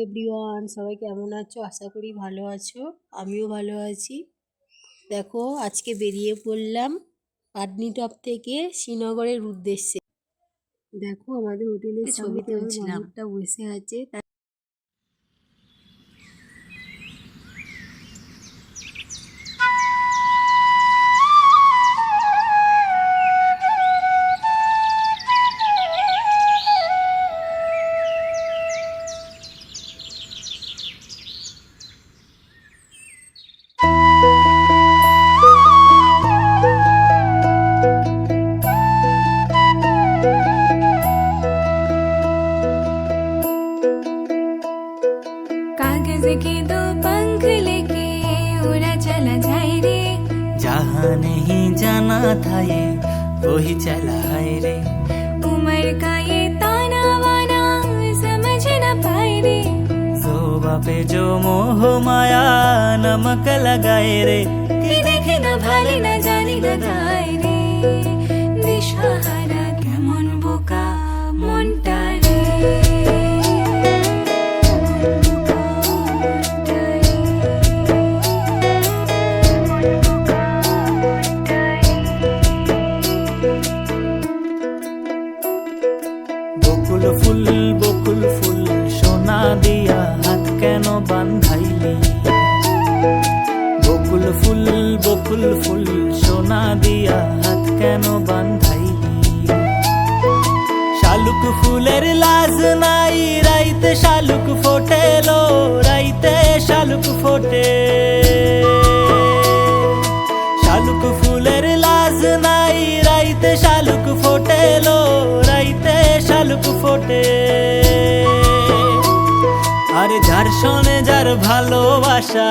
Everyone সবাই কেমন আছো? আশা করি ভালো আছো। আমিও ভালো আছি। দেখো আজকে বেরিয়ে পড়লাম পাটনিটপ থেকে শ্রীনগরের উদ্দেশ্যে। দেখো আমাদের হোটেলের ছবিতে। তুলছিলাম। বসে আছে। के दो पंख लेके उड़ा चला जाए रे जहाँ नहीं जाना था ये वही चला है रे उम्र का ये ताना वाना समझ न पाए रे जोबा पे जो मोह माया नमक लगाए रे कि দেখে না ভালে না জানি না তাই রে দিশাহারা কেমন বোকা মনটা বকুল ফুল সোনা দিয়া হাত কেন বান্ধাইলি শালুক ফুলের লাজ নাই, রাইতে শালুক ফোটেলো, রাইতে শালুক ফোটে। শালুক ফুলের লাজ নাই, রাইতে শালুক ফোটেলো, রাইতে শালুক ফোটে। আরে যার শোনে যার ভালোবাসা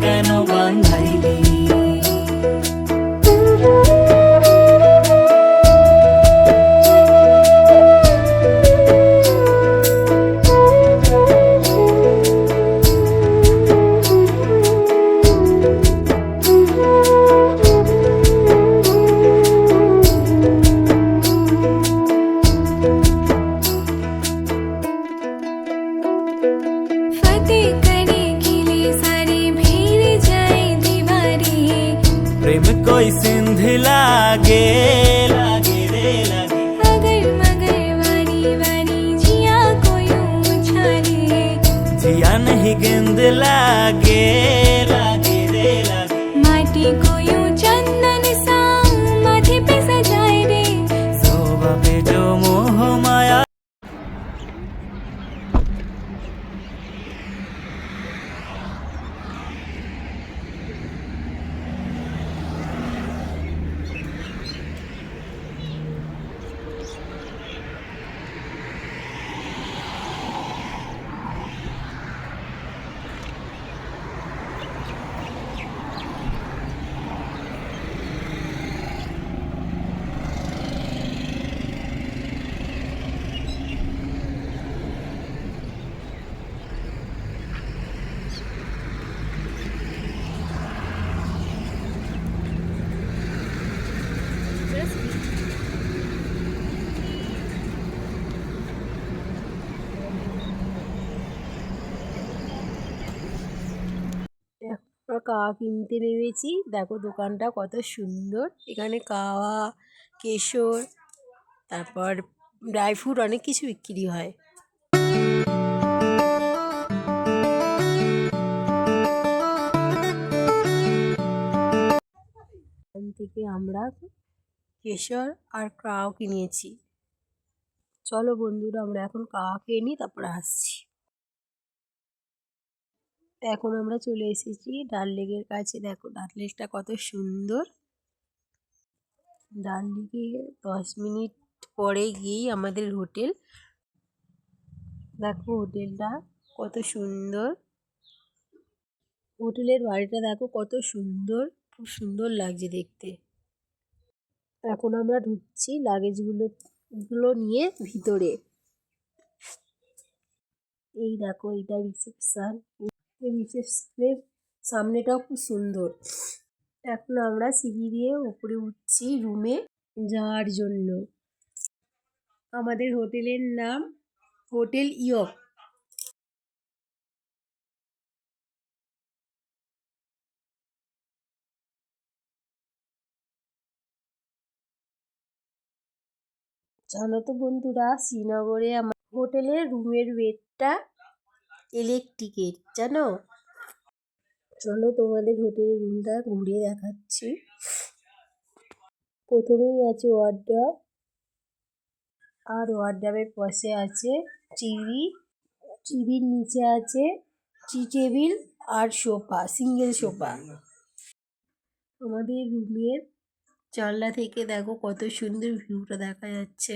again. আমরা কাওয়া কিনতে নেমেছি। দেখো দোকানটা কত সুন্দর। এখানে কাওয়া, কেশর, তারপর ড্রাই ফ্রুট অনেক কিছু বিক্রি হয়। থেকে আমরা কেশর আর কাও কিনেছি। চলো বন্ধুরা, আমরা এখন কাওয়া খেয়ে নিই, তারপরে আসছি। এখন আমরা চলে এসেছি ডাল লেকের কাছে। দেখো, ডাল লেকটা কত সুন্দর। ডাল লেকে দশ মিনিট পরে গিয়েই আমাদের হোটেল। দেখো, হোটেলটা কত সুন্দর। হোটেলের বাড়িটা দেখো, কত সুন্দর। খুব সুন্দর লাগছে দেখতে। এখন আমরা ঢুকছি লাগেজগুলো গুলো নিয়ে ভিতরে। এই দেখো এটা রিসেপশন রিসেপশনের সামনেটাও খুব সুন্দর। এখন আমরা সিঁড়ি দিয়ে উপরে উঠছি রুমে যাওয়ার জন্য। আমাদের হোটেলের নাম হোটেল ইয়ক। জানো তো বন্ধুরা, শ্রীনগরে আমার হোটেলের রুমের বেডটা ইলেকট্রিকের জানো? চলো তোমাদের হোটেলের রুমটা ঘুরে দেখাচ্ছি। প্রথমেই আছে ওয়ার্ড্রপ আর ওয়ার্ড্রপের পাশে আছে টিভি। টিভির নিচে আছে টি টেবিল আর সোফা সিঙ্গেল সোফা। আমাদের রুমের জানলা থেকে দেখো কত সুন্দর ভিউটা দেখা যাচ্ছে।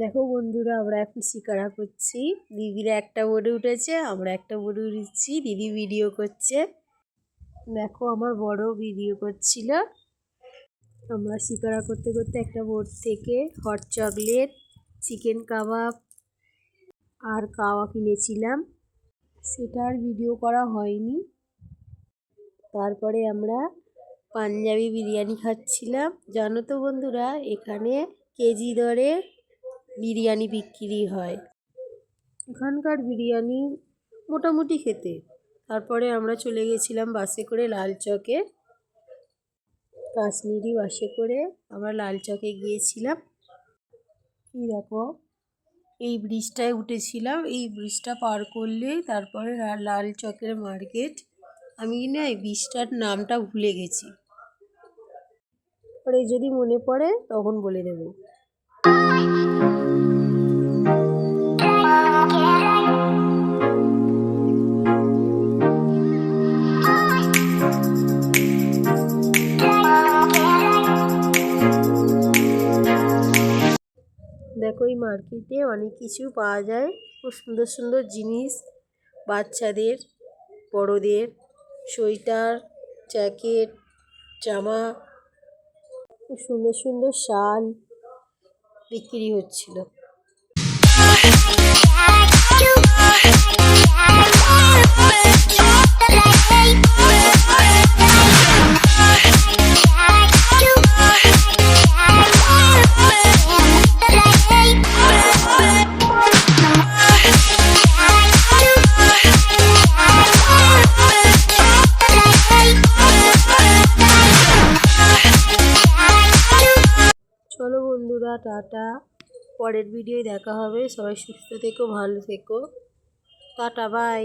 দেখো বন্ধুরা, আমরা এখন শিকারা করছি। দিদিরা একটা বোর্ডে উঠেছে, আমরা একটা বোর্ডে উঠেছি। দিদি ভিডিও করছে। দেখো আমার বড় ভিডিও করছিল। আমরা শিকারা করতে করতে একটা বোর্ড থেকে হট চকলেট চিকেন কাবাব আর কাওয়া কিনেছিলাম। সেটা আর ভিডিও করা হয়নি। তারপরে আমরা পাঞ্জাবি বিরিয়ানি খাচ্ছিলাম। জানো তো বন্ধুরা, এখানে কেজি দরে বিরিয়ানি বিক্রি হয়। এখানকার বিরিয়ানি মোটামুটি খেতে। তারপরে আমরা চলে গেছিলাম বাসে করে লাল চকে। কাশ্মীরি বাসে করে আমরা লাল চকে গিয়েছিলাম। এই দেখো, এই ব্রিজটায় উঠেছিলাম। এই ব্রিজটা পার করলেই তারপরে লাল চকের মার্কেট। আমি না এই ব্রিজটার নামটা ভুলে গেছি। পরে যদি মনে পড়ে তখন বলে দেবো। দেখো এই মার্কেটে অনেক কিছু পাওয়া যায়। খুব সুন্দর সুন্দর জিনিস, বাচ্চাদের, বড়দের, সোয়েটার, জ্যাকেট, জামা, খুব সুন্দর সুন্দর শাল বিক্রি হচ্ছিল। টাটা। পরের ভিডিও দেখা হবে। সবাই সুস্থ থেকো ভালো থেকো। Tata bye